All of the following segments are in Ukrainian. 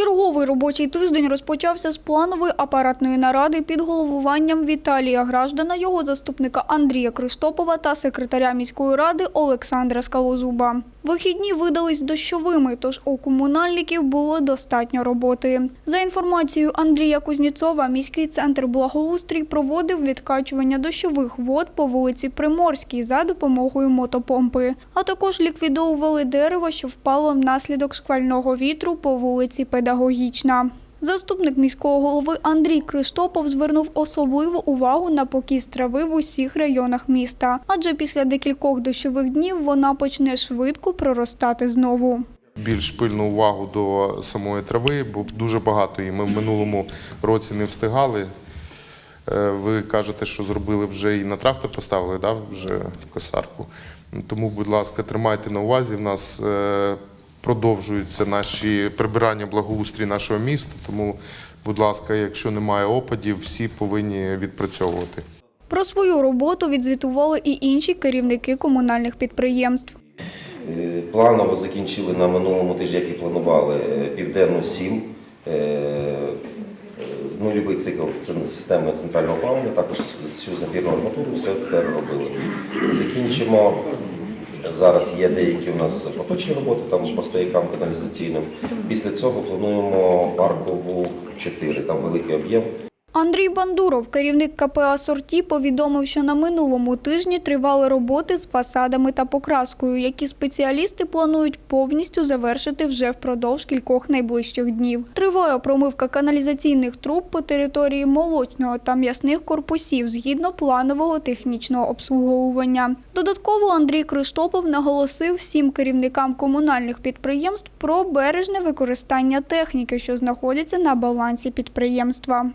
Черговий робочий тиждень розпочався з планової апаратної наради під головуванням Віталія Граждана, його заступника Андрія Криштопова та секретаря міської ради Олександра Скалозуба. Вихідні видались дощовими, тож у комунальників було достатньо роботи. За інформацією Андрія Кузніцова, міський центр благоустрій проводив відкачування дощових вод по вулиці Приморській за допомогою мотопомпи, а також ліквідовували дерево, що впало внаслідок шквального вітру по вулиці Педагогічна. Заступник міського голови Андрій Криштопов звернув особливу увагу на покіс трави в усіх районах міста, адже після декількох дощових днів вона почне швидко проростати знову. більш пильну увагу до самої трави, бо дуже багато її ми в минулому році не встигали. Е, Ви кажете, що зробили вже і на трактор поставили, да, вже косарку. Тому, будь ласка, тримайте на увазі. В нас е, продовжуються наші прибирання благоустрій нашого міста. Тому, будь ласка, якщо немає опадів, всі повинні відпрацьовувати. Про свою роботу відзвітували і інші керівники комунальних підприємств. Е, Планово закінчили на минулому тижні, як і планували, е, південну 7. Е, Нульовий цикл це система центрального опалення, також всю запірну арматуру все переробили. Закінчимо. Зараз є деякі у нас поточні роботи там по стоякам каналізаційним. Після цього плануємо паркову 4, там великий об'єм. Андрій Бандуров, керівник КПА «Сорті», повідомив, що на минулому тижні тривали роботи з фасадами та покраскою, які спеціалісти планують повністю завершити вже впродовж кількох найближчих днів. Триває промивка каналізаційних труб по території молочного та м'ясних корпусів згідно планового технічного обслуговування. Додатково Андрій Криштопов наголосив всім керівникам комунальних підприємств про бережне використання техніки, що знаходиться на балансі підприємства.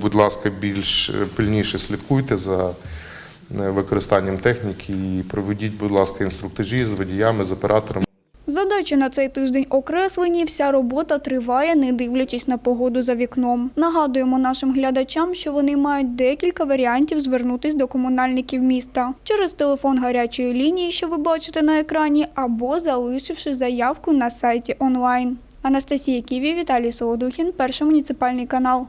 Будь ласка, більш е, пильніше слідкуйте за е, використанням техніки і проведіть, будь ласка, інструктажі з водіями, з операторами. Задачі на цей тиждень окреслені. Вся робота триває, не дивлячись на погоду за вікном. Нагадуємо нашим глядачам, що вони мають декілька варіантів звернутись до комунальників міста через телефон гарячої лінії, що ви бачите на екрані, або залишивши заявку на сайті онлайн. Анастасія Ківі, Віталій Солодухін, перший муніципальний канал.